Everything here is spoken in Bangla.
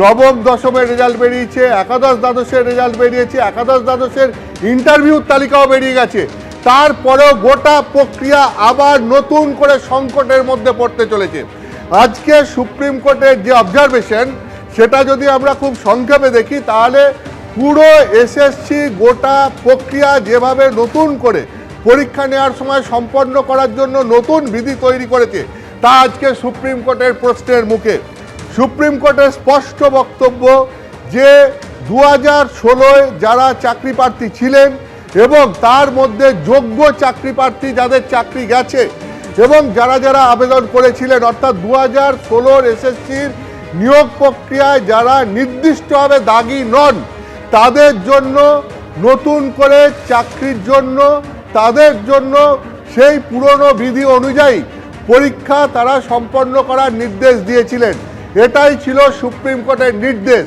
নবম দশমের রেজাল্ট বেরিয়েছে, একাদশ দ্বাদশের রেজাল্ট বেরিয়েছে, একাদশ দ্বাদশের ইন্টারভিউর তালিকাও বেরিয়ে গেছে। তারপরেও গোটা প্রক্রিয়া আবার নতুন করে সংকটের মধ্যে পড়তে চলেছে। আজকে সুপ্রিম কোর্টের যে অবজারভেশন সেটা যদি আমরা খুব সংক্ষেপে দেখি, তাহলে পুরো এসএসসি গোটা প্রক্রিয়া যেভাবে নতুন করে পরীক্ষা নেওয়ার সময় সম্পন্ন করার জন্য নতুন বিধি তৈরি করেছে, তা আজকে সুপ্রিম কোর্টের প্রশ্নের মুখে। সুপ্রিম কোর্টের স্পষ্ট বক্তব্য যে দু হাজার ষোলোয় যারা চাকরি প্রার্থী ছিলেন এবং তার মধ্যে যোগ্য চাকরি প্রার্থী যাদের চাকরি গেছে এবং যারা যারা আবেদন করেছিলেন, অর্থাৎ দু হাজার ষোলোর এসএসসির নিয়োগ প্রক্রিয়ায় যারা নির্দিষ্টভাবে দাগি নন, তাদের জন্য নতুন করে চাকরির জন্য, তাদের জন্য সেই পুরনো বিধি অনুযায়ী পরীক্ষা তারা সম্পন্ন করার নির্দেশ দিয়েছিলেন। এটাই ছিল সুপ্রিম কোর্টের নির্দেশ।